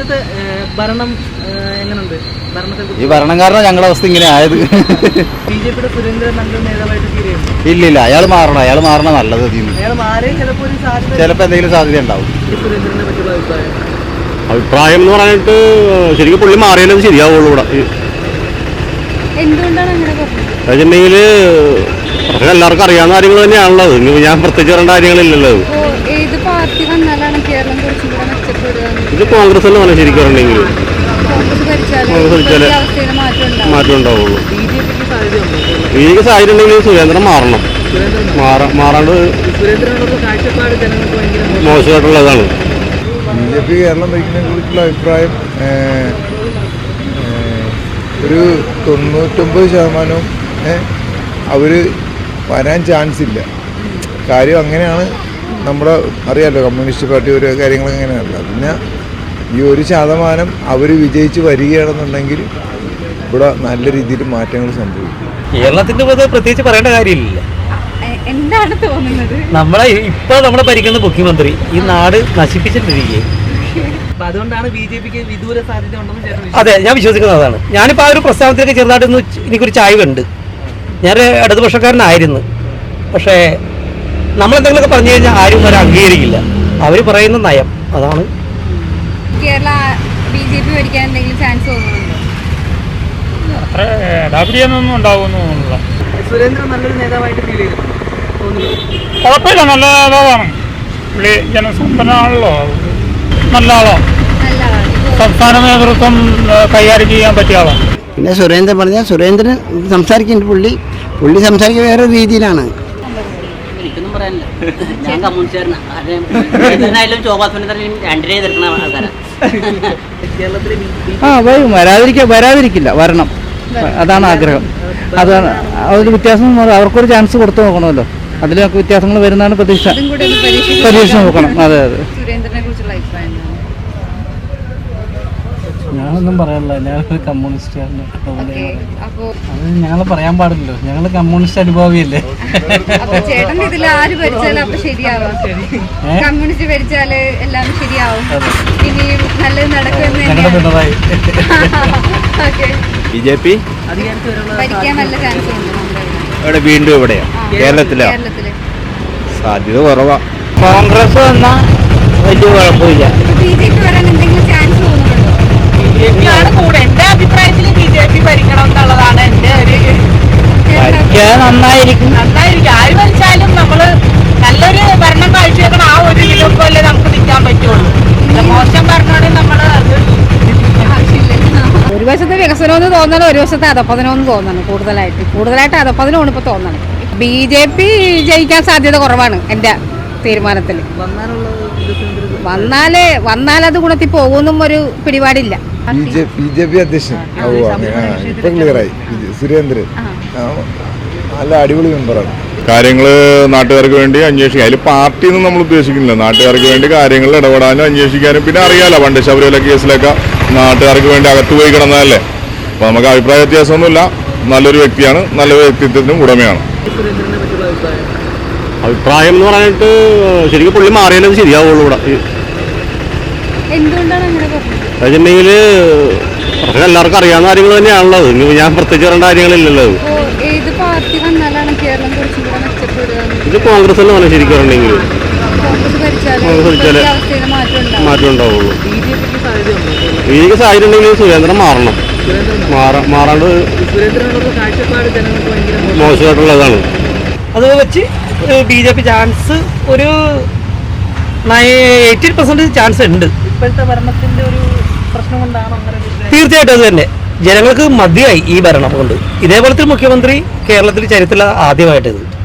ഇപ്പോഴത്തെ ഭരണം എങ്ങനെയുണ്ട് ഈ ഭരണം കാരണം ഞങ്ങളുടെ അവസ്ഥ ഇങ്ങനെ ആയത്. ബി ജെ പിയുടെ സുരേന്ദ്രൻ നല്ലൊരു നേതാവായിട്ട് ഇല്ല ഇല്ല. അയാൾ മാറണം. അയാൾ മാറണം നല്ലത് ചിലപ്പോ അയാൾ മാറിയ ചിലപ്പോൾ ഒരു ചിലപ്പോൾ എന്തെങ്കിലും സാധ്യത ഉണ്ടാവും. അഭിപ്രായം. എന്ന് പറഞ്ഞിട്ട് ശരിക്കും പുള്ളി മാറിയാലും ശരിയാവുള്ളൂ ഇവിടെ. വെച്ചിട്ടുണ്ടെങ്കിൽ എല്ലാവർക്കും അറിയാവുന്ന കാര്യങ്ങൾ തന്നെയാണുള്ളത് ഇനി ഞാൻ പ്രത്യേകിച്ച് പറയേണ്ട കാര്യങ്ങളില്ലല്ലോ ഇത്. അപ്പോ ഏത് പാർട്ടി വന്നാലാണ് കേരളം കുറച്ചും കൂടെ മെച്ചപ്പെടുക ഇത് കോൺഗ്രസ് തന്നെ പറഞ്ഞ ശരിക്കും പറഞ്ഞെങ്കിൽ മാറ്റം ഉണ്ടാവുള്ളൂ. ബി ജെ പിക്ക് ഈ സാഹചര്യം ഉണ്ടെങ്കിൽ സുരേന്ദ്രൻ മാറണം. മാറാണ്ട്. മോശമായിട്ടുള്ളതാണ്. ബി ജെ പി കേരളം ഭരിക്കുന്നതിനെ കുറിച്ചുള്ള അഭിപ്രായം ഒരു തൊണ്ണൂറ്റൊമ്പത് ശതമാനവും അവർ വരാൻ ചാൻസ് ഇല്ല. കാര്യം അങ്ങനെയാണ്. നമ്മുടെ അറിയാലോ കമ്മ്യൂണിസ്റ്റ് പാർട്ടി ഓരോ കാര്യങ്ങൾ അങ്ങനെയല്ല പിന്നെ ഈ ഒരു ശതമാനം അവർ വിജയിച്ച് വരികയാണെന്നുണ്ടെങ്കിൽ ഇവിടെ നല്ല രീതിയിൽ മാറ്റങ്ങൾ സംഭവിക്കും. കേരളത്തിന്റെ പ്രത്യേകിച്ച് പറയേണ്ട കാര്യമില്ല എന്താണ് തോന്നുന്നത്? നമ്മളെ ഇപ്പൊ നമ്മളെ ഭരിക്കുന്ന മുഖ്യമന്ത്രി ഈ നാട് നശിപ്പിച്ചിട്ടിരിക്കുകയും. അപ്പൊ അതുകൊണ്ടാണ് ബി ജെ പിക്ക് വിദൂര സാധ്യത ഉണ്ടെന്ന് അതെ ഞാൻ വിശ്വസിക്കുന്നത് അതാണ്. ഞാനിപ്പോൾ ആ ഒരു പ്രസ്താവനത്തിലേക്ക് ചെറുതായിട്ടൊന്ന് എനിക്കൊരു ചായവുണ്ട്. ഞാൻ ഇടതുപക്ഷക്കാരനായിരുന്നു. പക്ഷേ നമ്മളെന്തെങ്കിലുമൊക്കെ പറഞ്ഞു കഴിഞ്ഞാൽ ആരും വരെ അംഗീകരിക്കില്ല. അവർ പറയുന്ന നയം അതാണ് കേരള ബി ജെ പി ഭരിക്കാൻ എന്തെങ്കിലും ചാൻസ് തോന്നുന്നുണ്ടോ? അത്ര സുരേന്ദ്രൻ നല്ലൊരു നേതാവായിട്ട് ഫീൽ കുഴപ്പമില്ല നല്ല നേതാവാണ്. പുള്ളി ജനസമ്പന്നാണല്ലോ നല്ല ആളാണ്. ഇപ്പോ സംസ്ഥാന നേതൃത്വം കൈകാര്യം ചെയ്യാൻ പറ്റിയ ആളാണ് പിന്നെ സുരേന്ദ്രൻ പറഞ്ഞാൽ സുരേന്ദ്രൻ സംസാരിക്കുന്നുണ്ട് പുള്ളി. പുള്ളി സംസാരിക്കുക വേറെ രീതിയിലാണ്. എനിക്കൊന്നും പറയാനില്ല. ഞാൻ കമ്മ്യൂണിസ്റ്റുകാരനാണ് എന്തായാലും ചോപാസ്വനത്തരം രണ്ടിനെ എതിർക്കുന്ന ആൾക്കാരാണ് ആ വരും. വരാതിരിക്ക വരാതിരിക്കില്ല. വരണം. അതാണ് ആഗ്രഹം. അതാണ് അതൊരു വ്യത്യാസം അവർക്കൊരു ചാൻസ് കൊടുത്തു നോക്കണമല്ലോ. അതിലൊക്കെ വ്യത്യാസങ്ങൾ വരുന്നതാണ് പ്രതീക്ഷ. പരീക്ഷ നോക്കണം. അതെ അതെ സുരേന്ദ്രനെ കുറിച്ചുള്ള അഭിപ്രായം എന്താണ് ഞാനൊന്നും പറയാനില്ല. ഞാനൊരു അപ്പോ അത് ഞങ്ങൾ പറയാൻ പാടില്ലല്ലോ. ഞങ്ങൾ കമ്മ്യൂണിസ്റ്റ് അനുഭാവിയല്ലേ? അപ്പൊ ചേട്ടൻ ഇതിൽ ആര് ഭരിച്ചാലും അപ്പൊ ശരിയാവാം. കമ്മ്യൂണിസ്റ്റ് ഭരിച്ചാൽ എല്ലാം ശരിയാവും. ഇനിയും നല്ലത് ഞങ്ങളുടെ Pinarayi. Okay. B J P ഭരിക്കാൻ നല്ല ചാൻസ് ഉണ്ട് നമ്മുടെ ഇവിടെ. ഇവിടെ വീണ്ടും ഇവിടെയാ ആ, കേരളത്തിലോ? കേരളത്തിൽ. സാധ്യത കുറവാ. കോൺഗ്രസ് വന്നാൽ വലിയ കുഴപ്പമില്ല. ബി ജെ പി വരാൻ എന്തെങ്കിലും ചാൻസ് തോന്നുന്നുണ്ടോ കൂടെ. എന്റെ അഭിപ്രായത്തിൽ ബി ജെ പി ഭരിക്കണം എന്നുള്ളതാണ് എന്റെ ഒരു നന്നായിരിക്കും. നന്നായിരിക്കും. ആര് ഭരിച്ചാലും നമ്മൾ നല്ലൊരു ഭരണം കാഴ്ചവെക്കണം. ആ ഒരു ഇതിലൊക്കെ നമുക്ക് നിൽക്കാൻ പറ്റുള്ളൂ. മോശം ഭരണമാണെങ്കിൽ നമ്മൾ ഒരു വശത്ത് വികസനം എന്ന് തോന്നണം ഒരു വശത്ത് അധപ്പതനം എന്ന് തോന്നണം കൂടുതലായിട്ട്. കൂടുതലായിട്ട് അധപ്പതനമാണ് ഇപ്പോൾ തോന്നണം ബി ജെ പി ജയിക്കാൻ സാധ്യത കുറവാണ് എന്റെ തീരുമാനത്തിൽ വന്നാൽ വന്നാലത് ഗുണത്തിൽ പോകുമെന്നും ഒരു പിടിപാടില്ല. B J B J P അധ്യക്ഷൻ ഇപ്പം ക്ലിയറായി. സുരേന്ദ്രൻ. നല്ല അടിപൊളി മെമ്പറാണ്. കാര്യങ്ങൾ നാട്ടുകാർക്ക് വേണ്ടി അന്വേഷിക്കുക അതിൽ പാർട്ടിയൊന്നും നമ്മൾ ഉദ്ദേശിക്കുന്നില്ല. നാട്ടുകാർക്ക് വേണ്ടി കാര്യങ്ങൾ ഇടപെടാനും അന്വേഷിക്കാനും. പിന്നെ അറിയാലോ പണ്ട് ശബരിമല കേസിലൊക്കെ നാട്ടുകാർക്ക് വേണ്ടി അകത്ത് പോയി കിടന്നതല്ലേ? അപ്പോൾ നമുക്ക് അഭിപ്രായ വ്യത്യാസമൊന്നുമില്ല. നല്ലൊരു വ്യക്തിയാണ്. നല്ല വ്യക്തിത്വത്തിനും ഉടമയാണ്. അഭിപ്രായം എന്ന് പറഞ്ഞിട്ട് ശരിക്കും പുള്ളി മാറിയാലേ ശരിയാവുള്ളൂ ഇവിടെ. എന്തുകൊണ്ടാണ് അങ്ങനെ വെച്ചിട്ടുണ്ടെങ്കിൽ പ്രശ്നം എല്ലാവർക്കും അറിയാവുന്ന കാര്യങ്ങൾ തന്നെയാണുള്ളത്. ഇനി ഞാൻ പ്രത്യേകിച്ച് പറയേണ്ട കാര്യങ്ങളില്ലല്ലോ. ഇത്. പാർട്ടി വന്നാലാണ് കേരളം കുറച്ചും കൂടെ ഇത് കോൺഗ്രസ് തന്നെ പറഞ്ഞാൽ ശരിക്കും പറഞ്ഞെങ്കിൽ കോൺഗ്രസ് ഭരിച്ചാൽ കോൺഗ്രസ് ഭരിച്ചാൽ ഇപ്പോഴത്തെ അവസ്ഥയിൽ മാറ്റം ഉണ്ടാവും. മാറ്റം ഉണ്ടാവുള്ളൂ. ബി ജെ പിക്ക് സാഹചര്യം ഉണ്ടെങ്കിൽ സുരേന്ദ്രൻ മാറണം. മാറാ മാറാണ്ട്. മോശമായിട്ടുള്ളതാണ്. അത് വെച്ച് ബി ജെ പി ചാൻസ് ഒരു എയ്റ്റി പെർസെന്റ് ചാൻസ് ഉണ്ട്. ഇപ്പോഴത്തെ ഭരണത്തിന്റെ ഒരു പ്രശ്നം കൊണ്ടാണ്? തീർച്ചയായിട്ടും അത് തന്നെ. ജനങ്ങൾക്ക് മതിയായി ഈ ഭരണം കൊണ്ട്. ഇതേപോലത്തെ മുഖ്യമന്ത്രി കേരളത്തിൽ ചരിത്രത്തിൽ ആദ്യമായിട്ടത്.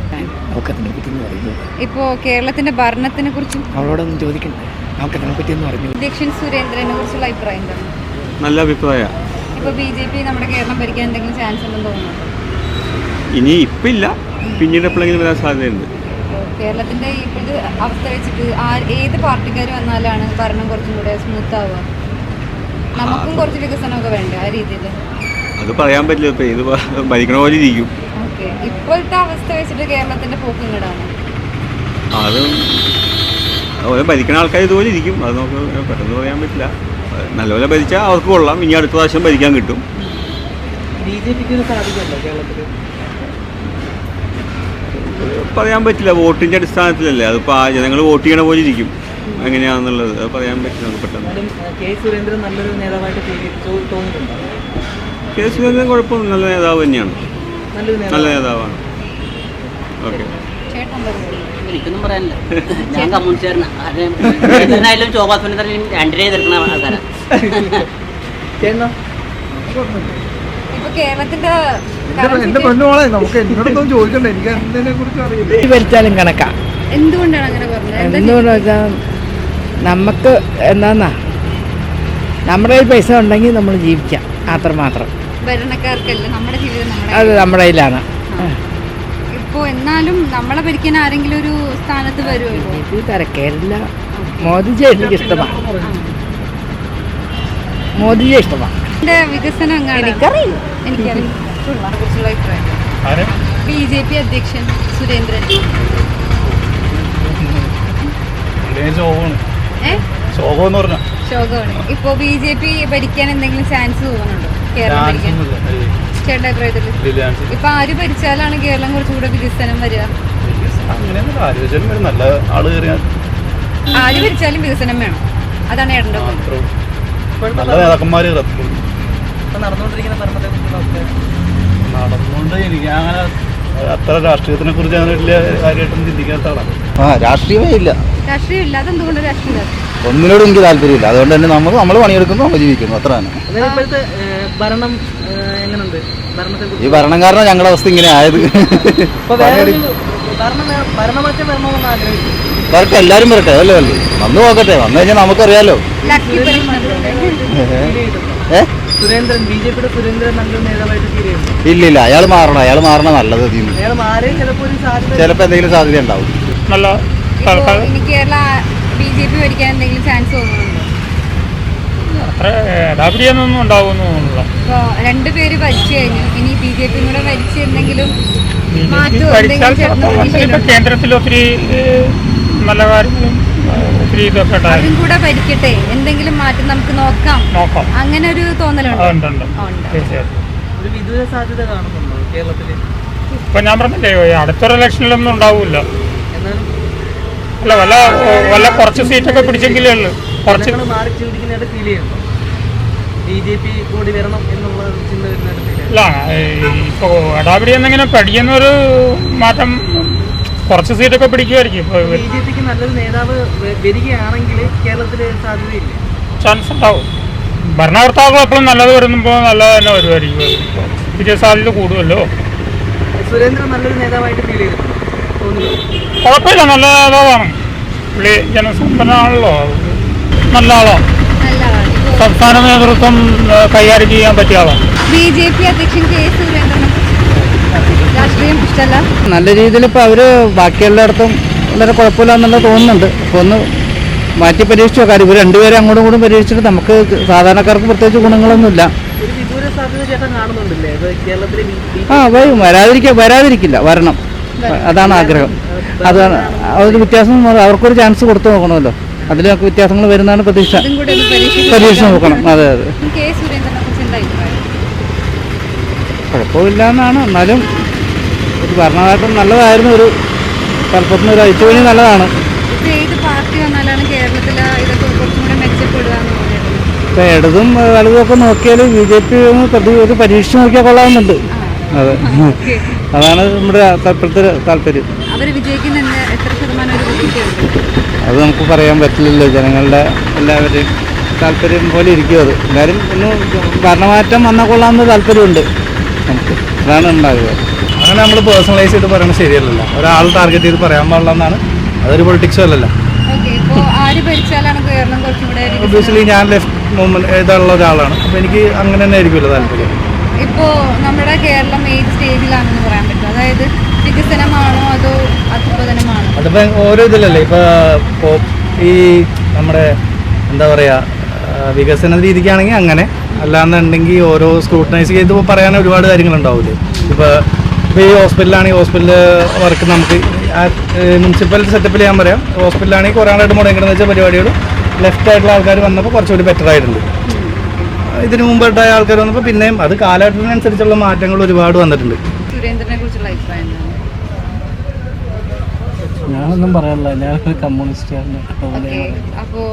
ഇപ്പോ കേരളത്തിന്റെ ഭരണത്തിനെ കുറിച്ചും അവളോടൊന്നും ചോദിക്കണ്ട. നമുക്ക് ഒന്ന് പറഞ്ഞു അധ്യക്ഷൻ സുരേന്ദ്രനെ കുറിച്ചുള്ള അഭിപ്രായം എന്താണ്? നല്ല അഭിപ്രായം. ഇപ്പൊ ബി ജെ പി നമ്മുടെ കേരളം ഭരിക്കാൻ എന്തെങ്കിലും ചാൻസ് ഉണ്ടെന്ന് തോന്നുന്നു. ഇനി ഇപ്പം ഇല്ല. പിന്നീട് എപ്പോഴെങ്കിലും വരാൻ സാധ്യതയുണ്ട്. കേരളത്തിന്റെ ഇപ്പോഴത്തെ അവസ്ഥ വെച്ചിട്ട് ആ- ഏത് പാർട്ടിക്കാർ വന്നാലാണ് ഭരണം കുറച്ചും കൂടെ സ്മൂത്ത് ആവുക? നമുക്കും കുറച്ച് വികസനമൊക്കെ വേണ്ടേ ആ രീതിയിൽ അത് പറയാൻ പറ്റില്ല. ഇപ്പൊ ഇത് ഭരിക്കണ പോലെ ഇരിക്കും. ഓക്കെ. ഇപ്പോഴത്തെ അവസ്ഥ വെച്ചിട്ട് കേരളത്തിന്റെ പോക്ക് ഇങ്ങടാണ് അത് അതുപോലെ ഭരിക്കുന്ന ആൾക്കാർ ഇതുപോലെ ഇരിക്കും. അത് നമുക്ക് പെട്ടെന്ന് പറയാൻ പറ്റില്ല. നല്ലപോലെ ഭരിച്ചാൽ അവർക്ക് കൊള്ളാം. ഇനി അടുത്ത പ്രാവശ്യം ഭരിക്കാൻ കിട്ടും. ബി ജെ പിക്ക് കേരളത്തിൽ പറയാൻ പറ്റില്ല. വോട്ടിന്റെ അടിസ്ഥാനത്തിലല്ലേ. അതിപ്പോൾ ആ ജനങ്ങൾ വോട്ട് ചെയ്യണ പോലെ ഇരിക്കും. എങ്ങനെയാണെന്നുള്ളത് അത് പറയാൻ പറ്റില്ല നമുക്ക് പെട്ടെന്ന്. കെ സുരേന്ദ്രൻ നല്ലൊരു നേതാവായിട്ട് ഫീൽ- തോ- കെ സുരേന്ദ്രൻ കുഴപ്പമൊന്നും നല്ല നേതാവ് തന്നെയാണ്. നല്ല നേതാവാണ്. ഓക്കെ. എനിക്കൊന്നും പറയാനില്ല. ഞാൻ രണ്ടിനെ എതിർക്കുന്ന ആൾക്കാരാണ് എന്റെ പെണ്ണുമോളെ നമുക്ക് എന്നോടൊന്നും ചോദിക്കണ്ട. എനിക്ക് എന്തിനെ കുറിച്ച് അറിയില്ല എന്തുകൊണ്ടാണ് അങ്ങനെ പറഞ്ഞത്? എന്താ എന്തുകൊണ്ട് വെച്ചാൽ നമുക്ക് എന്താന്നാ? നമ്മുടെ കയ്യിൽ പൈസ ഉണ്ടെങ്കിൽ നമ്മൾ ജീവിക്കാം. അത്രമാത്രം. ഭരണക്കാർക്കല്ല നമ്മുടെ ജീവിതം അത് നമ്മുടെ കയ്യിലാണ്. ഇപ്പോൾ എന്നാലും നമ്മളെ ഭരിക്കാൻ ആരെങ്കിലും ഒരു സ്ഥാനത്ത് വരുമല്ലോ ഇത് തരക്കേടില്ല. മോദിജി എനിക്ക് ഇഷ്ടമാണ്. മോദിജി ഇഷ്ടമാണ്. ഇതിന്റെ വികസനം എനിക്കറിയില്ല. എനിക്കറിയില്ല. ബി ജെ പി അധ്യക്ഷൻ സുരേന്ദ്രൻ. ശോകമാണ്. ഇപ്പൊ ബി ജെ പി ഭരിക്കാൻ എന്തെങ്കിലും ചാൻസ് തോന്നുന്നുണ്ടോ? കേരളം ഭരിക്കാൻ? ചേട്ടന്റെ അഭിപ്രായത്തിൽ ഇപ്പൊ ആര് ഭരിച്ചാലാണ് കേരളം കുറച്ചുകൂടെ വികസനം വരിക? ആര് ഭരിച്ചാലും വികസനം വേണം. അതാണ് ഏട്ടന്റെ നടന്നുകൊണ്ട് എനിക്ക് അങ്ങനെ അത്ര രാഷ്ട്രീയത്തിനെ കുറിച്ച് അങ്ങനെ വലിയ കാര്യമായിട്ടൊന്നും ചിന്തിക്കാത്ത ആളാണ്. ആ രാഷ്ട്രീയമേ ഇല്ല. രാഷ്ട്രീയമില്ല. രാഷ്ട്രീയം? ഒന്നിനോടും എനിക്ക് താല്പര്യമില്ല. അതുകൊണ്ട് തന്നെ നമുക്ക് നമ്മൾ പണിയെടുക്കുന്നു നമ്മൾ ജീവിക്കുന്നു. അത്ര തന്നെ. ഇപ്പോഴത്തെ ഭരണം ഈ ഭരണം കാരണം ഞങ്ങളുടെ അവസ്ഥ ഇങ്ങനെ ആയത്. വരട്ടെ എല്ലാരും വരട്ടെ അല്ലേ അല്ലേ വന്നു നോക്കട്ടെ. വന്നു കഴിഞ്ഞാൽ നമുക്കറിയാലോ. ഇല്ലില്ല സുരേന്ദ്രൻ ബി ജെ പിയുടെ സുരേന്ദ്രൻ നല്ലൊരു നേതാവായിട്ട് ഫീൽ ഇല്ല ഇല്ല അയാൾ മാറണം. അയാൾ മാറണം നല്ലത് ചിലപ്പോ എന്തെങ്കിലും സാധ്യത ഉണ്ടാവും. നല്ല ഇനി കേരള ബി ജെ പി ഭരിക്കാൻ എന്തെങ്കിലും ചാൻസ് തോന്നുന്നുണ്ടോ? അത്ര ഇടാപിടിയൊന്നും ഉണ്ടാവുമെന്ന് തോന്നുന്നില്ല. ഇപ്പൊ രണ്ടുപേര് ഭരിച്ചു കഴിഞ്ഞു. ഇനി ബി ജെ പി കൂടെ ഭരിച്ച് എന്തെങ്കിലും മാറ്റം ഭരിച്ചാൽ എന്തെങ്കിലും ചേട്ടന് ചിലപ്പോൾ ഇപ്പൊ പ്രതീക്ഷയുണ്ടോ? കേന്ദ്രത്തിൽ ഒത്തിരി ഏഹ്, നല്ല കാര്യങ്ങളും ഏഹ്, ഒത്തിരി ഇതൊക്കെ ഉണ്ടായിരുന്നു അവരും കൂടെ ഭരിക്കട്ടെ. എന്തെങ്കിലും മാറ്റം നമുക്ക് നോക്കാം. നോക്കാം. അങ്ങനെ ഒരു തോന്നലുണ്ട്? അതുണ്ട് ഉണ്ട്. ഉണ്ട്. തീർച്ചയായിട്ടും. ഒരു വിദൂര സാധ്യത കാണുന്നുണ്ടോ കേരളത്തിൽ ഇപ്പൊ ഞാൻ പറഞ്ഞില്ലേ ഈ അടുത്തൊരു ഇലക്ഷനിലൊന്നും ഉണ്ടാവില്ല. അല്ല വല്ല വല്ല കുറച്ച് സീറ്റൊക്കെ പിടിച്ചെങ്കിലേ ഉള്ളൂ. കുറച്ച് മാറി ചിന്തിക്കുന്നതായിട്ട് ഫീൽ ചെയ്യുന്നു ബി ജെ പി കൂടി വരണം എന്നുള്ള ചിന്ത വരുന്നതായിട്ട് ഇപ്പോൾ ഇടാപിടി എന്നിങ്ങനെ പഠിക്കുന്നൊരു മാറ്റം കുറച്ച് സീറ്റൊക്കെ പിടിക്കുമായിരിക്കും ബി ജെ പിക്ക് നല്ലൊരു നേതാവ് വരികയാണെങ്കിൽ കേരളത്തിൽ സാധ്യതയില്ല? ചാൻസ് ഉണ്ടാവും. ഭരണകർത്താവ് എപ്പോഴും നല്ലത് വരുമ്പോൾ നല്ല തന്നെ വരുമായിരിക്കും വിജയ സാധ്യത കൂടുമല്ലോ സുരേന്ദ്രൻ നല്ലൊരു നേതാവായിട്ട് ഫീൽ ചെയ്തിട്ടുണ്ട്? കുഴപ്പമില്ല നല്ല നേതാവാണ് പുള്ളി ജനസമ്പന്നാണല്ലോ നല്ല ആളോ. ആളാണ് സംസ്ഥാന നേതൃത്വം കൈകാര്യം ചെയ്യാൻ പറ്റിയ ആളാണ് ബി ജെ പി അധ്യക്ഷൻ കെ സുരേന്ദ്രനെ രാഷ്ട്രീയം ഇഷ്ടമല്ല നല്ല രീതിയിൽ ഇപ്പോൾ അവർ ബാക്കിയുള്ളിടത്തും വളരെ കുഴപ്പമില്ല എന്നുള്ളത് തോന്നുന്നുണ്ട്. അപ്പോൾ ഒന്ന് മാറ്റി പരീക്ഷിച്ചു നോക്കാം. ഇവർ രണ്ടുപേരും അങ്ങോട്ടും കൂടും പരീക്ഷിച്ചിട്ട് നമുക്ക് സാധാരണക്കാർക്ക് പ്രത്യേകിച്ച് ഗുണങ്ങളൊന്നുമില്ല. ആ വരും. വരാതിരിക്കുക വരാതിരിക്കില്ല. വരണം. അതാണ് ആഗ്രഹം. അതാണ് അതൊരു വ്യത്യാസം അവർക്കൊരു ചാൻസ് കൊടുത്തു നോക്കണമല്ലോ. അതിലൊക്കെ വ്യത്യാസങ്ങൾ വരുന്നതാണ് പ്രതീക്ഷ. പരീക്ഷ നോക്കണം. അതെ അതെ. കുഴപ്പമില്ല എന്നാണ് എന്നാലും ഒരു ഭരണകാലം നല്ലതായിരുന്നു. ഒരു തലപ്പത്തിന് ഒരു അഴിച്ചുപണി നല്ലതാണ്. ഇപ്പൊ ഇടതും വലതും ഒക്കെ നോക്കിയാൽ ബി ജെ പി പ്രതി ഒരു പരീക്ഷ നോക്കിയാൽ കൊള്ളാമെന്നുണ്ട് അതെ. അതാണ് നമ്മുടെ ഇപ്പോഴത്തെ താല്പര്യം. അത് നമുക്ക് പറയാൻ പറ്റില്ലല്ലോ. ജനങ്ങളുടെ എല്ലാവരുടെയും താല്പര്യം പോലെ ഇരിക്കും അത്. എന്തായാലും ഒന്ന് ഭരണമാറ്റം വന്നാൽ കൊള്ളാമെന്ന് താല്പര്യമുണ്ട് നമുക്ക്. അതാണ് ഉണ്ടാകുക അങ്ങനെ നമ്മൾ പേഴ്സണലൈസ് ചെയ്ത് പറയുന്നത് ശരിയല്ലല്ലോ. ഒരാൾ ടാർഗറ്റ് ചെയ്ത് പറയാൻ പാടില്ല എന്നാണ് അതൊരു പൊളിറ്റിക്സും അല്ലല്ലോ. ഒബ്വിയസ്ലി ഞാൻ ലെഫ്റ്റ് മൂവ്മെന്റ് ഇതുള്ള ഒരാളാണ്. അപ്പൊ എനിക്ക് അങ്ങനെ തന്നെ ആയിരിക്കുമല്ലോ താല്പര്യം. ഇപ്പോ നമ്മുടെ കേരളം ഏത് സ്റ്റേജിലാണെന്ന് പറ്റും അതായത് വികസനമാണോ അതോ അധപതനമാണോ? അതിപ്പോ ഓരോ ഇതിലല്ലേ ഇപ്പോൾ ഈ നമ്മുടെ എന്താ പറയാ വികസന രീതിക്കാണെങ്കിൽ അങ്ങനെ അല്ലാന്നുണ്ടെങ്കിൽ ഓരോ സ്ക്രൂട്ടനൈസ് ചെയ്ത് പറയാൻ ഒരുപാട് കാര്യങ്ങളുണ്ടാവില്ലേ ഇപ്പോൾ ഇപ്പോൾ ഈ ഹോസ്പിറ്റലാണെങ്കിൽ ഹോസ്പിറ്റൽ വർക്ക് നമുക്ക് മുനിസിപ്പൽ സെറ്റപ്പിൽ ഞാൻ പറയാം. ഹോസ്പിറ്റലാണെങ്കിൽ കുറേ ആളായിട്ട് മുടങ്ങിക്കിടന്ന് വെച്ച പരിപാടികൾ ലെഫ്റ്റ് ആയിട്ടുള്ള ആൾക്കാർ വന്നപ്പോൾ കുറച്ചുകൂടി ബെറ്റർ ആയിട്ടുണ്ട്. ഇതിന് മുമ്പായിട്ടായ ആൾക്കാർ വന്നപ്പോൾ പിന്നെയും അത് കാലഘട്ടത്തിനനുസരിച്ചുള്ള മാറ്റങ്ങൾ ഒരുപാട് വന്നിട്ടുണ്ട്. കുറിച്ചുള്ള അഭിപ്രായം എന്താണ് ഞാനൊന്നും പറയാനില്ല. ഞാനൊരു കമ്മ്യൂണിസ്റ്റ് അപ്പോൾ അപ്പോ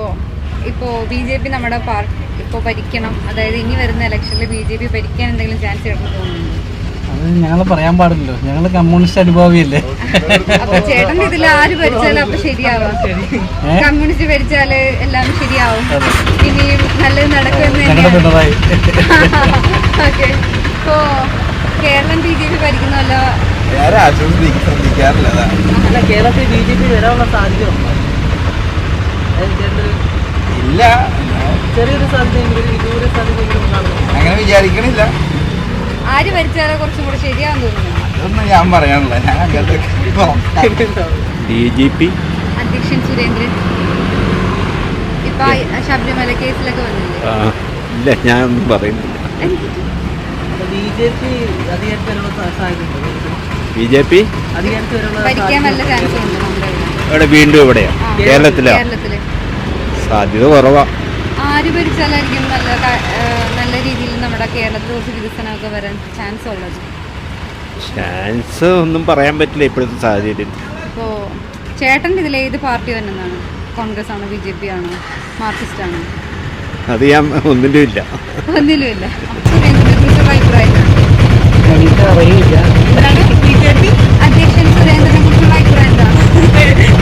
ഇപ്പോ ബി ജെ പി നമ്മുടെ പാർട്ടി ഇപ്പോ ഭരിക്കണം. അതായത് ഇനി വരുന്ന ഇലക്ഷനിൽ ബി ജെ പി ഭരിക്കാൻ എന്തെങ്കിലും ചാൻസ് ചേട്ടന് തോന്നുന്നുണ്ടോ അത് ഞങ്ങൾ പറയാൻ പാടില്ലല്ലോ. ഞങ്ങൾ കമ്മ്യൂണിസ്റ്റ് അനുഭാവിയല്ലേ? ചേട്ടൻ ഇതിൽ ആര് ഭരിച്ചാലും അപ്പൊ ശരിയാവാം. കമ്മ്യൂണിസ്റ്റ് ഭരിച്ചാൽ എല്ലാം ശരിയാവും. ഇനിയും നല്ലത് നടക്കുമെന്ന് ഓക്കെ. ഇപ്പോ കേരളം ബി ജെ പി ഭരിക്കുന്നതല്ല വേറെ ആശ്വസിപ്പിക്കും ശ്രദ്ധിക്കാറില്ല അല്ല കേരളത്തിൽ ബി ജെ പി വരാനുള്ള സാധ്യത ഉണ്ടോ? അതായത് ചേട്ടന് ഇല്ല. ചെറിയൊരു അങ്ങനെ വിചാരിക്കണില്ല. ആര് ഭരിച്ചാലോ കുറച്ചും കൂടെ ശരിയാന്ന് തോന്നുന്നു. അതൊന്നും ഞാൻ പറയാനുള്ള ഞാൻ അങ്ങനത്തെ ഡി ജി പി? അധ്യക്ഷൻ സുരേന്ദ്രൻ. ഇപ്പൊ ശബരിമല കേസിലൊക്കെ വന്നില്ലേ? ഇല്ല ഞാൻ പറയുന്നില്ല. ബി ജെ പി അധികാരത്തിൽ വരാനുള്ള സാ- ബി ജെ പി? അധികാരത്തിൽ ഇവിടെ. വീണ്ടും എവിടെയാ? കേരളത്തിലാ? സാധ്യത കുറവാ. ആര് ഭരിച്ചാലായിരിക്കും നല്ല നല്ല രീതിയിൽ നമ്മുടെ കേരളത്തിൽ കുറച്ച് വികസനമൊക്കെ വരാൻ ചാൻസ് ഉള്ളത്? ചാൻസ് ഒന്നും പറയാൻ പറ്റില്ല. ഇപ്പോഴത്തെ സാഹചര്യം ഇപ്പോ ചേട്ടൻ ഇതിൽ ഏത് പാർട്ടി വരുന്നതാണ് കോൺഗ്രസ് ആണോ ബി ജെ പി ആണോ മാർക്സിസ്റ്റ് ആണോ അത് ഞാൻ ഒന്നിലും ഇല്ല. ഒന്നിലുമില്ല സുരേന്ദ്രനെ കുറിച്ചുള്ള അഭിപ്രായം അധ്യക്ഷൻ സുരേന്ദ്രനെ കുറിച്ചുള്ള അഭിപ്രായം എന്താണ്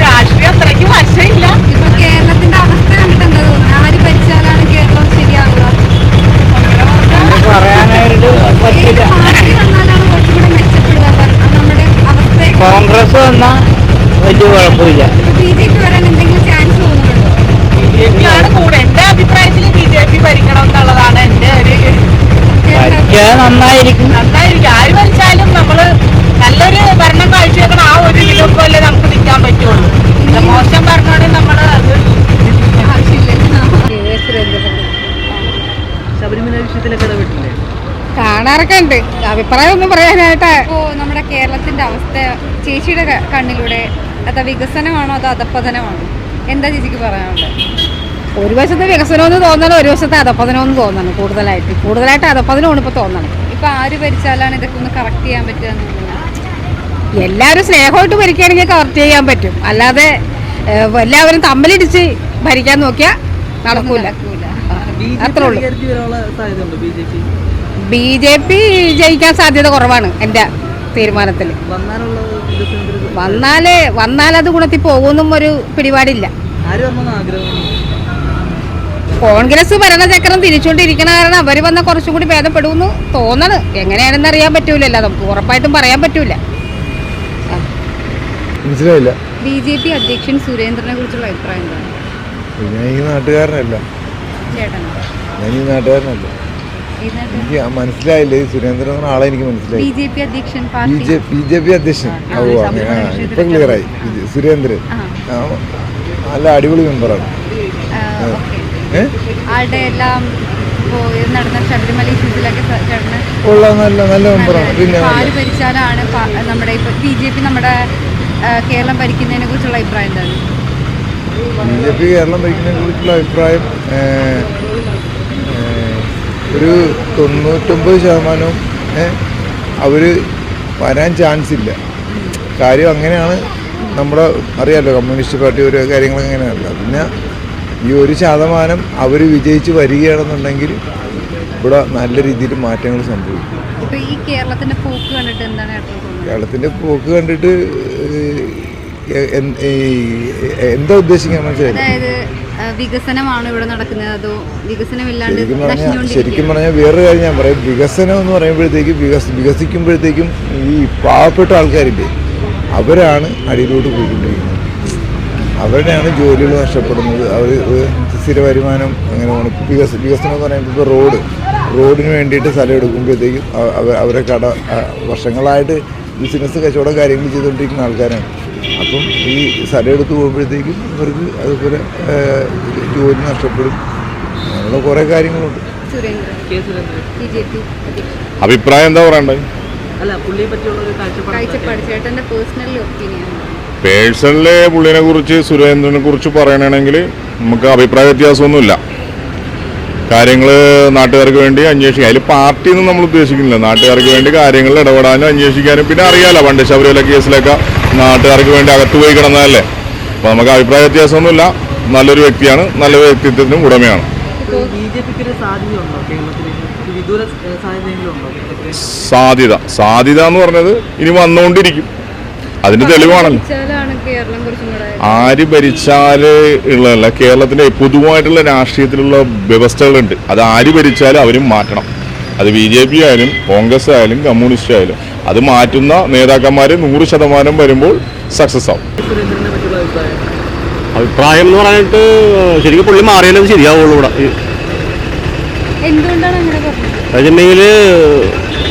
രാഷ്ട്രീയം അത്രയ്ക്ക് വശമില്ല ഇപ്പൊ കേരളത്തിന്റെ അവസ്ഥ കണ്ടിട്ട് എന്താ തോന്നുന്നത് ആര് ഭരിച്ചാലാണ് കേരളം ശരിയാവുക പറയാനായിട്ട് ഏത് പാർട്ടി വന്നാലാണ് കുറച്ചുകൂടെ മെച്ചപ്പെടുക പറ- നമ്മുടെ അവസ്ഥ കോൺഗ്രസ് വന്നാൽ വലിയ കുഴപ്പമില്ല ബി ജെ പി വരാൻ എന്തെങ്കിലും ചാൻസ് തോന്നുന്നുണ്ടോ ബി ജെ പി ആണ് കൂടെ എന്റെ അഭിപ്രായത്തിൽ ബി ജെ പി ഭരിക്കണം എന്നുള്ളതാണ് എന്റെ ഒരു ഭരിക്കാൻ നന്നായിരിക്കും നന്നായിരിക്കും ആര് ഭരിച്ചാലും നമ്മൾ നല്ലൊരു ഭരണം കാഴ്ചവെക്കണം ആ ഒരു ഇതിലൊക്കെ നമുക്ക് നിൽക്കാൻ പറ്റുള്ളൂ ഇത് മോശം ഭരണമാണെങ്കിൽ നമ്മൾ അത് ആവശ്യമില്ല ശബരിമല വിഷയത്തിലൊക്കെ ഇടപെട്ടില്ലേ കാണാറൊക്കെ ഉണ്ട് അഭിപ്രായം ഒന്നും പറയാനായിട്ട് ഇപ്പോ നമ്മുടെ കേരളത്തിന്റെ അവസ്ഥ ചേച്ചിയുടെ ക- കണ്ണിലൂടെ അത് വികസനമാണോ അതോ അധപ്പതനമാണോ എന്താ ചേച്ചിക്ക് പറയാനുള്ളത്? ഒരു വശത്ത് വികസനം എന്ന് തോന്നണം ഒരു വശത്ത് അതപ്പതനം എന്ന് തോന്നണം കൂടുതലായിട്ട്. കൂടുതലായിട്ട് അതപ്പതനമാണ് ഇപ്പോൾ തോന്നണം ഇപ്പൊ ആര് ഭരിച്ചാലാണ് ഇതൊക്കെ ഒന്ന് കറക്റ്റ് ചെയ്യാൻ പറ്റുക എല്ലാവരും സ്നേഹമായിട്ട് ഭരിക്കുകയാണെങ്കിൽ കറക്റ്റ് ചെയ്യാൻ പറ്റും. അല്ലാതെ ഏഹ്, എല്ലാവരും തമ്മിലിടിച്ച് ഭരിക്കാൻ നോക്കിയാൽ നടക്കൂല. അത്രേ ഉള്ളൂ. B J P? ജയിക്കാൻ സാധ്യത കുറവാണ് എന്റെ തീരുമാനത്തിൽ. വന്നാൽ വന്നാലത് ഗുണത്തിൽ പോകുമെന്നും ഒരു പിടിപാടില്ല. ആര് വന്നെന്ന് ആഗ്രഹം? കോൺഗ്രസ് ഭരണചക്രം തിരിച്ചുകൊണ്ടിരിക്കണ കാരണം അവർ വന്ന കുറച്ചും കൂടി ഭേദപ്പെടുമെന്ന് തോന്നണ്. എങ്ങനെയാണെന്ന് അറിയാൻ പറ്റൂലല്ലോ നമുക്ക് ഉറപ്പായിട്ടും പറയാൻ പറ്റൂല. മനസ്സിലായില്ല. ബി ജെ പി അധ്യക്ഷൻ സുരേന്ദ്രനെ കുറിച്ചുള്ള അഭിപ്രായം എന്താണ്? ഈ നാട്ടുകാരനല്ല. ഞാൻ ഈ നാട്ടുകാരനല്ല എനിക്ക് മനസ്സിലായില്ല. സുരേന്ദ്രൻ എന്ന ആളെ എനിക്ക് ബി മനസ്സിലായി ജെ പി അധ്യക്ഷൻ ബി ജെ പി അധ്യക്ഷൻ. ഓ അങ്ങനെ ഇപ്പൊ ക്ലിയറായി സുരേന്ദ്രൻ. നല്ല അടിപൊളി മെമ്പറാണ് ഉള്ള നല്ല നല്ല മെമ്പറാണ് പിന്നെ ഭരിച്ചാലാണ് നമ്മുടെ ബി ജെ പി നമ്മുടെ കേരളം ഭരിക്കുന്നതിനെ കുറിച്ചുള്ള അഭിപ്രായം എന്താണ്? ബി ജെ പി കേരളം ഭരിക്കുന്നതിനെ കുറിച്ചുള്ള അഭിപ്രായം ഒരു തൊണ്ണൂറ്റൊമ്പത് ശതമാനവും അവർ വരാൻ ചാൻസ് ഇല്ല. കാര്യം അങ്ങനെയാണ് നമ്മുടെ അറിയാമല്ലോ കമ്മ്യൂണിസ്റ്റ് പാർട്ടി ഒരു കാര്യങ്ങൾ അങ്ങനെയല്ല പിന്നെ ഈ ഒരു ശതമാനം അവർ വിജയിച്ച് വരികയാണെന്നുണ്ടെങ്കിൽ ഇവിടെ നല്ല രീതിയിൽ മാറ്റങ്ങൾ സംഭവിക്കും. കേരളത്തിന്റെ പോക്ക് കണ്ടിട്ട് എന്താ ഉദ്ദേശിക്കാൻ മനസ്സിലായി? അതായത് ആ, വികസനമാണോ ഇവിടെ നടക്കുന്നത്? അതോ വികസനമില്ലാണ്ട് ശരിക്കും പറഞ്ഞാൽ വേറൊരു കാര്യം ഞാൻ പറയാം. വികസനം എന്ന് പറയുമ്പോഴത്തേക്കും വികസ വികസിക്കുമ്പോഴത്തേക്കും ഈ പാവപ്പെട്ട ആൾക്കാരില്ലേ അവരാണ് അടിയിലോട്ട് പോയിക്കൊണ്ടിരിക്കുന്നത്. അവരുടെയാണ് ജോലികൾ നഷ്ടപ്പെടുന്നത്. അവർ സ്ഥിര വരുമാനം അങ്ങനെ വികസ വികസനം എന്ന് പറയുമ്പോൾ ഇപ്പോൾ റോഡ്. റോഡിന് വേണ്ടിയിട്ട് സ്ഥലം എടുക്കുമ്പോഴത്തേക്കും അവ- അവ- അവരെ കട വർഷങ്ങളായിട്ട് ബിസിനസ് കച്ചവടം കാര്യങ്ങൾ ചെയ്തുകൊണ്ടിരിക്കുന്ന ആൾക്കാരാണ്. അപ്പം ഈ സ്ഥലം എടുത്ത് പോകുമ്പോഴത്തേക്കും അവർക്ക് അതുപോലെ ജോലി നഷ്ടപ്പെടും. അങ്ങനെയുള്ള കുറേ കാര്യങ്ങളുണ്ട്. അഭിപ്രായം എന്താ പറയണ്ടത് അല്ല പുള്ളിയെ പറ്റിയുള്ള ഒരു കാഴ്ചപ്പാട് കാഴ്ചപ്പാട് ചേട്ടന്റെ പേഴ്സണൽ ഒപ്പീനിയൻ പേഴ്സണലി പുള്ളിനെ കുറിച്ച് സുരേന്ദ്രനെ കുറിച്ച് പറയണമെങ്കിൽ നമുക്ക് അഭിപ്രായ വ്യത്യാസമൊന്നുമില്ല. കാര്യങ്ങൾ നാട്ടുകാർക്ക് വേണ്ടി അന്വേഷിക്കാം. അതിൽ പാർട്ടിയൊന്നും നമ്മൾ ഉദ്ദേശിക്കുന്നില്ല. നാട്ടുകാർക്ക് വേണ്ടി കാര്യങ്ങളിൽ ഇടപെടാനും അന്വേഷിക്കാനും. പിന്നെ അറിയാലോ പണ്ട് ശബരിമല കേസിലൊക്കെ നാട്ടുകാർക്ക് വേണ്ടി അകത്ത് പോയി കിടന്നതല്ലേ? അപ്പോൾ നമുക്ക് അഭിപ്രായ വ്യത്യാസമൊന്നുമില്ല. നല്ലൊരു വ്യക്തിയാണ് നല്ല വ്യക്തിത്വത്തിനും ഉടമയാണ്. സാധ്യത. സാധ്യത എന്ന് പറഞ്ഞത് ഇനി വന്നുകൊണ്ടിരിക്കും അതിന്റെ തെളിവാണല്ലോ. ആര് ഭരിച്ചാൽ ഉള്ളതല്ല. കേരളത്തിന്റെ പൊതുവായിട്ടുള്ള രാഷ്ട്രീയത്തിലുള്ള വ്യവസ്ഥകളുണ്ട്. അത് ആര് ഭരിച്ചാലും അവരും മാറ്റണം. അത് ബി ജെ പി ആയാലും കോൺഗ്രസ് ആയാലും കമ്മ്യൂണിസ്റ്റ് ആയാലും അത് മാറ്റുന്ന നേതാക്കന്മാർ നൂറ് ശതമാനം വരുമ്പോൾ സക്സസ് ആവും. അഭിപ്രായം എന്ന് പറഞ്ഞിട്ട് ശരിക്കും പുള്ളി മാറിയാലേ ശരിയാവുള്ളൂ ഇവിടെ. എന്തുകൊണ്ടാണ് അങ്ങനെ പറഞ്ഞത്? വെച്ചിട്ടുണ്ടെങ്കിൽ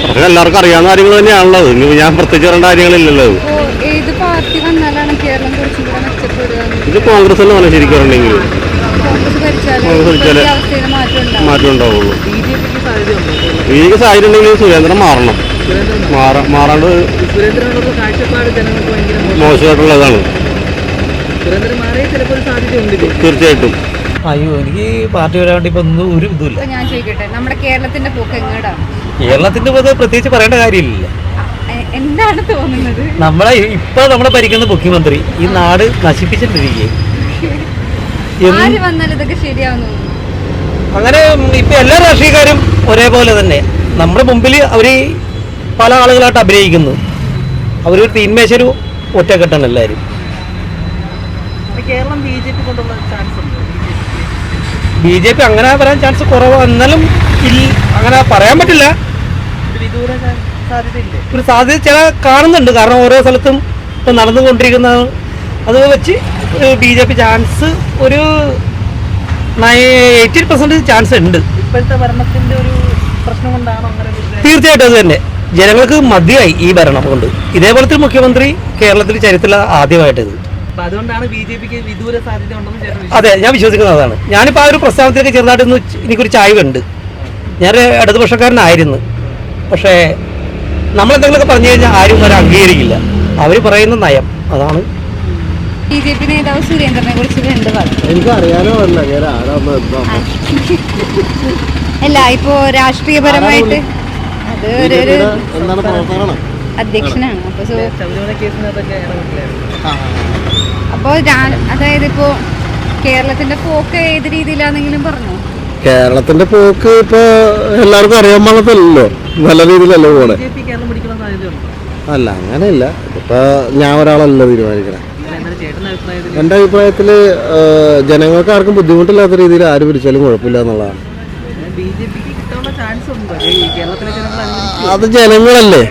കുറച്ച് എല്ലാവർക്കും അറിയാവുന്ന കാര്യങ്ങൾ തന്നെയാണുള്ളത് ഇനി ഞാൻ പ്രത്യേകിച്ച് പറയേണ്ട കാര്യങ്ങളില്ലല്ലോ ഇത്. കോൺഗ്രസ് എന്ന് പറഞ്ഞാൽ ശരിക്കും പറഞ്ഞെങ്കിൽ കോൺഗ്രസ് മാറ്റം ഉണ്ടാവും മാറ്റം ഉണ്ടാവുള്ളൂ. ബി ജെ പിക്ക് സാഹചര്യം ഉണ്ടെങ്കിൽ സുരേന്ദ്രൻ മാറണം. സുരേന്ദ്രൻ മാറാ മാറാണ്ട്. മോശമായിട്ടുള്ളതാണ്. തീർച്ചയായിട്ടും. അയ്യോ എനിക്ക് പാർട്ടി പാർട്ടിപരമായിട്ട് ഇപ്പൊ ഒന്നും ഒരു ഇതുമില്ല. ഞാൻ ചോദിക്കട്ടെ നമ്മുടെ കേരളത്തിന്റെ പോക്ക് എങ്ങോട്ടാണ് കേരളത്തിന്റെ പൊതുവെ പ്രത്യേകിച്ച് പറയേണ്ട കാര്യമില്ല എന്താണ് തോന്നുന്നത്? നമ്മളെ ഇപ്പൊ നമ്മളെ ഭരിക്കുന്ന മുഖ്യമന്ത്രി ഈ നാട് നശിപ്പിച്ചിട്ടിരിക്കുകയും എന്ത് ആര് വന്നാലും ഇതൊക്കെ ശരിയാവുന്നു. അങ്ങനെ ഇപ്പൊ എല്ലാ രാഷ്ട്രീയക്കാരും ഒരേപോലെ തന്നെ. നമ്മുടെ മുമ്പിൽ അവർ പല ആളുകളായിട്ട് അഭിനയിക്കുന്നു. അവരൊരു തീന്മേശൊരു ഒറ്റക്കെട്ടാണ് എല്ലാവരും ബി ജെ പി അങ്ങനെ വരാൻ ചാൻസ് കുറവാണ് എന്നാലും അങ്ങനെ പറയാൻ പറ്റില്ല. ഒരു സാധ്യത ചില കാണുന്നുണ്ട്. കാരണം ഓരോ സ്ഥലത്തും ഇപ്പം നടന്നുകൊണ്ടിരിക്കുന്ന അത് വെച്ച് ബി ജെ പി ചാൻസ് ഒരു എയ്റ്റി പെർസെന്റ് ചാൻസ് ഉണ്ട്. ഇപ്പോഴത്തെ ഭരണത്തിന്റെ ഒരു പ്രശ്നം കൊണ്ടാണ് തീർച്ചയായിട്ടും അത് തന്നെ. ജനങ്ങൾക്ക് മതിയായി ഈ ഭരണം കൊണ്ട്. ഇതേപോലത്തെ മുഖ്യമന്ത്രി കേരളത്തിൽ ചരിത്രത്തിൽ ആദ്യമായിട്ടത് അതെ ഞാൻ വിശ്വസിക്കുന്നത് അതാണ്. ഞാനിപ്പോൾ ആ ഒരു പ്രസ്താവനത്തിലേക്ക് ചെറുതായിട്ടൊന്ന് എനിക്കൊരു ചായവുണ്ട്. ഞാൻ ഇടതുപക്ഷക്കാരനായിരുന്നു. പക്ഷേ നമ്മളെന്തെങ്കിലുമൊക്കെ പറഞ്ഞു കഴിഞ്ഞാൽ ആരും അവരെ അംഗീകരിക്കില്ല. അവർ പറയുന്ന നയം അതാണ്. ബി ജെ പി നേതാവ് സുരേന്ദ്രനെ കുറിച്ച് രണ്ട് വാക്ക് എനിക്ക് അറിയാനോ അല്ല ഞാൻ അല്ല ഇപ്പോ രാഷ്ട്രീയപരമായിട്ട് അത് ഒരു ഒരു എന്താണ് പ്രവർത്തകനാണ്? അധ്യക്ഷനാണ്. അപ്പൊ സോ ശബരിമല കേസിനകത്തൊക്കെ ഇടപെട്ടില്ലായിരുന്നു അപ്പൊ അതായത് ഇപ്പോ കേരളത്തിന്റെ പോക്ക് ഏത് രീതിയിലാണെങ്കിലും പറഞ്ഞു? കേരളത്തിന്റെ പോക്ക് ഇപ്പൊ എല്ലാവർക്കും അറിയാൻ പാടത്തല്ലോ നല്ല രീതിയിലല്ലേ പോണെ. അല്ല അങ്ങനെയില്ല. ഇപ്പൊ ഞാൻ ഒരാളല്ല തീരുമാനിക്കണേ. എന്റെ അഭിപ്രായത്തിൽ ജനങ്ങൾക്ക് ആർക്കും ബുദ്ധിമുട്ടില്ലാത്ത രീതിയിൽ ആര് പിടിച്ചാലും കുഴപ്പമില്ല എന്നുള്ളതാണ്. അത് ജനങ്ങളല്ലേ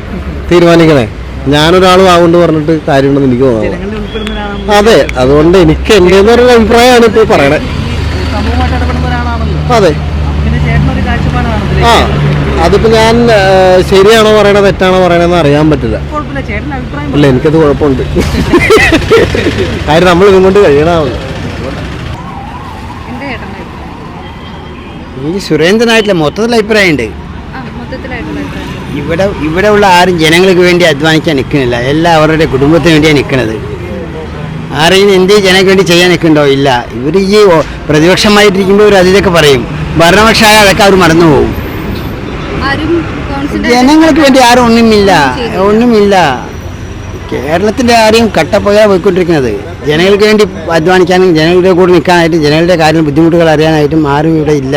തീരുമാനിക്കണേ. ഞാനൊരാൾ ആവുന്നുണ്ട് പറഞ്ഞിട്ട് കാര്യമുണ്ടെന്ന് എനിക്ക് തോന്നുന്നു അതെ അതുകൊണ്ട് എനിക്ക് എന്റെ പറയുന്ന അഭിപ്രായമാണ് ഇപ്പോൾ പറയണേ. അതെ. ആ അതിപ്പോ ഞാൻ ശരിയാണോ പറയണത് തെറ്റാണോ പറയണതെന്ന് അറിയാൻ പറ്റില്ല. അല്ല എനിക്കത് കുഴപ്പമുണ്ട്. കാര്യം നമ്മൾ ഇതും കൊണ്ട് കഴിയണമല്ലോ എന്താ ചേട്ടന്റെ അഭിപ്രായം എനിക്ക് സുരേന്ദ്രനായിട്ടില്ല മൊത്തത്തിൽ അഭിപ്രായമുണ്ട്. ഇവിടെ ഇവിടെ ഉള്ള ആരും ജനങ്ങൾക്ക് വേണ്ടി അധ്വാനിക്കാൻ നിൽക്കുന്നില്ല. എല്ലാം അവരുടെ കുടുംബത്തിന് വേണ്ടിയാണ് നിൽക്കുന്നത്. ആരെങ്കിലും എന്ത് ജനങ്ങൾക്ക് വേണ്ടി ചെയ്യാൻ നിൽക്കുന്നുണ്ടോ? ഇല്ല. ഇവർ ഈ പ്രതിപക്ഷമായിട്ടിരിക്കുമ്പോൾ ഇവർ അതിലൊക്കെ പറയും ഭരണപക്ഷമായ അതൊക്കെ അവർ മറന്നു പോകും. ആരും ജനങ്ങൾക്ക് വേണ്ടി ആരും ഒന്നുമില്ല. ഒന്നുമില്ല. കേരളത്തിന്റെ ആരെയും കട്ടപ്പോയാ പോയിക്കൊണ്ടിരിക്കുന്നത്. ജനങ്ങൾക്ക് വേണ്ടി അധ്വാനിക്കാനും ജനങ്ങളുടെ കൂടെ നിൽക്കാനായിട്ടും ജനങ്ങളുടെ കാര്യം ബുദ്ധിമുട്ടുകൾ അറിയാനായിട്ടും ആരും ഇവിടെ ഇല്ല.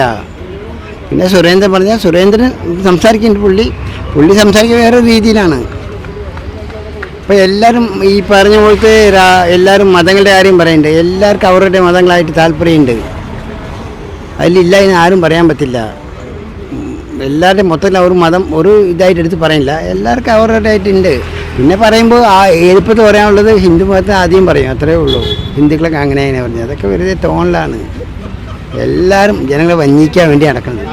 പിന്നെ സുരേന്ദ്രൻ പറഞ്ഞാൽ സുരേന്ദ്രൻ സംസാരിക്കുന്നുണ്ട് പുള്ളി. പുള്ളി സംസാരിക്കുന്ന വേറെ രീതിയിലാണ്. ഇപ്പോൾ എല്ലാവരും ഈ പറഞ്ഞ പോലത്തെ എല്ലാവരും മതങ്ങളുടെ കാര്യം പറയുന്നുണ്ട് എല്ലാവർക്കും അവരുടെ മതങ്ങളായിട്ട് താല്പര്യമുണ്ട്. അതിലില്ല എന്ന് ആരും പറയാൻ പറ്റില്ല. എല്ലാവരുടെയും മൊത്തത്തിൽ അവർ മതം ഒരു ഇതായിട്ട് എടുത്ത് പറയില്ല എല്ലാവർക്കും അവരുടെ അവരുടേതായിട്ടുണ്ട് പിന്നെ പറയുമ്പോൾ ആ എളുപ്പത്തിൽ പറയാനുള്ളത് ഹിന്ദു മതത്തെ ആദ്യം പറയും. അത്രേ ഉള്ളൂ. ഹിന്ദുക്കളൊക്കെ അങ്ങനെ അങ്ങനെ പറഞ്ഞു അതൊക്കെ വെറുതെ ടോണിലാണ് എല്ലാവരും ജനങ്ങളെ വഞ്ചിക്കാൻ വേണ്ടി നടക്കുന്നത്